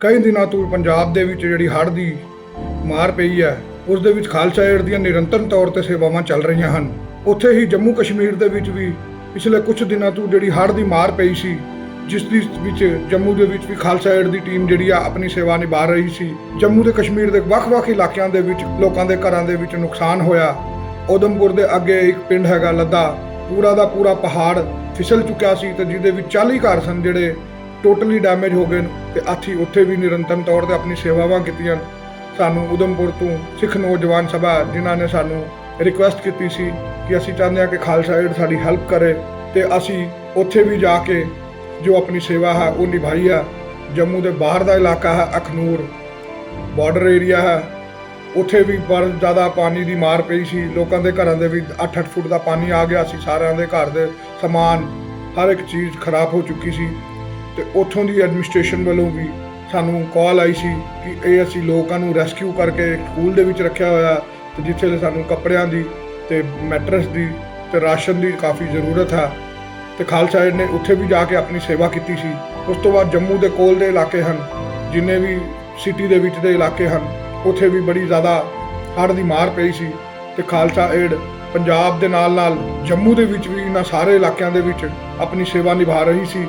ਕਈ ਦਿਨਾਂ ਤੋਂ ਪੰਜਾਬ ਦੇ ਵਿੱਚ ਜਿਹੜੀ ਹੜ੍ਹ ਦੀ ਮਾਰ ਪਈ ਹੈ, ਉਸ ਦੇ ਵਿੱਚ ਖਾਲਸਾ ਏਡ ਦੀਆਂ ਨਿਰੰਤਰ ਤੌਰ ਤੇ ਸੇਵਾਵਾਂ ਚੱਲ ਰਹੀਆਂ ਹਨ। ਉੱਥੇ ਹੀ ਜੰਮੂ ਕਸ਼ਮੀਰ ਦੇ ਵਿੱਚ ਵੀ ਪਿਛਲੇ ਕੁਝ ਦਿਨਾਂ ਤੋਂ ਜਿਹੜੀ ਹੜ੍ਹ ਦੀ ਮਾਰ ਪਈ ਸੀ, ਜਿਸ ਦੀ ਵਿੱਚ ਜੰਮੂ ਦੇ ਵਿੱਚ ਵੀ ਖਾਲਸਾ ਏਡ ਦੀ ਟੀਮ ਜਿਹੜੀ ਆ ਆਪਣੀ ਸੇਵਾ ਨਿਭਾ ਰਹੀ ਸੀ। ਜੰਮੂ ਤੇ ਕਸ਼ਮੀਰ ਦੇ ਵੱਖ-ਵੱਖ ਇਲਾਕਿਆਂ ਦੇ ਵਿੱਚ ਲੋਕਾਂ ਦੇ ਘਰਾਂ ਦੇ ਵਿੱਚ ਨੁਕਸਾਨ ਹੋਇਆ। ਉਦਮਪੁਰ ਦੇ ਅੱਗੇ ਇੱਕ ਪਿੰਡ ਹੈਗਾ ਲੱਦਾ, ਪੂਰਾ ਦਾ ਪੂਰਾ ਪਹਾੜ ਫਿਸਲ ਚੁੱਕਿਆ ਸੀ ਤੇ ਜਿਹਦੇ ਵਿੱਚ 40 ਘਰ ਸਨ ਜਿਹੜੇ ਟੋਟਲੀ ਡੈਮੇਜ ਹੋ ਗਏ ਨੇ ਤੇ ਅਸੀਂ ਉੱਥੇ ਵੀ ਨਿਰੰਤਰ ਤੌਰ ਤੇ ਆਪਣੀ ਸੇਵਾਵਾਂ ਕੀਤੀਆਂ ਸਾਨੂੰ ਉਦਮਪੁਰ ਤੋਂ ਸਿੱਖ ਨੌਜਵਾਨ ਸਭਾ ਜਿਨ੍ਹਾਂ ਨੇ ਸਾਨੂੰ ਰਿਕੁਐਸਟ ਕੀਤੀ ਸੀ ਕਿ ਅਸੀਂ ਚਾਹੁੰਦੇ ਹਾਂ ਕਿ ਖਾਲਸਾ ਏਡ ਸਾਡੀ ਹੈਲਪ ਕਰੇ ਤੇ ਅਸੀਂ ਉੱਥੇ ਵੀ ਜਾ ਕੇ ਜੋ ਆਪਣੀ ਸੇਵਾ ਹੈ ਉਹ ਨਿਭਾਈ ਹੈ। ਜੰਮੂ ਦੇ ਬਾਹਰ ਦਾ ਇਲਾਕਾ ਹੈ, ਅਖਨੂਰ। ਬਾਰਡਰ ਏਰੀਆ ਹੈ। ਉੱਥੇ ਵੀ ਬਹੁਤ ਜ਼ਿਆਦਾ ਪਾਣੀ ਦੀ ਮਾਰ ਪਈ ਸੀ। ਲੋਕਾਂ ਦੇ ਘਰਾਂ ਦੇ ਵਿੱਚ 8-8 ਫੁੱਟ ਦਾ ਪਾਣੀ ਆ ਗਿਆ ਸੀ। ਸਾਰਿਆਂ ਦੇ ਘਰ ਦੇ ਸਮਾਨ ਹਰ ਇੱਕ ਚੀਜ਼ ਖਰਾਬ ਹੋ ਚੁੱਕੀ ਸੀ। ਤੇ ਉੱਥੋਂ ਦੀ ਐਡਮਿਨਿਸਟ੍ਰੇਸ਼ਨ ਵੱਲੋਂ ਵੀ ਸਾਨੂੰ ਕਾਲ ਆਈ ਸੀ ਕਿ ਇਹ ਅਸੀਂ ਲੋਕਾਂ ਨੂੰ ਰੈਸਕਿਊ ਕਰਕੇ ਸਕੂਲ ਦੇ ਵਿੱਚ ਰੱਖਿਆ ਹੋਇਆ ਤੇ ਜਿੱਥੇ ਸਾਨੂੰ ਕੱਪੜਿਆਂ ਦੀ ਤੇ ਮੈਟਰਸ ਦੀ ਤੇ ਰਾਸ਼ਨ ਦੀ ਕਾਫੀ ਜ਼ਰੂਰਤ ਹੈ। ਤੇ ਖਾਲਸਾ ਏਡ ਨੇ ਉੱਥੇ ਵੀ ਜਾ ਕੇ ਆਪਣੀ ਸੇਵਾ ਕੀਤੀ ਸੀ। ਉਸ ਤੋਂ ਬਾਅਦ ਜੰਮੂ ਦੇ ਕੋਲ ਦੇ ਇਲਾਕੇ ਹਨ, ਜਿੰਨੇ ਵੀ ਸਿਟੀ ਦੇ ਵਿੱਚ ਦੇ ਇਲਾਕੇ ਹਨ, ਉੱਥੇ ਵੀ ਬੜੀ ਜ਼ਿਆਦਾ ਹੜ੍ਹ ਦੀ ਮਾਰ ਪਈ ਸੀ। ਤੇ ਖਾਲਸਾ ਏਡ ਪੰਜਾਬ ਦੇ ਨਾਲ ਨਾਲ ਜੰਮੂ ਦੇ ਵਿੱਚ ਵੀ ਇਹਨਾਂ ਸਾਰੇ ਇਲਾਕਿਆਂ ਦੇ ਵਿੱਚ ਆਪਣੀ ਸੇਵਾ ਨਿਭਾ ਰਹੀ ਸੀ।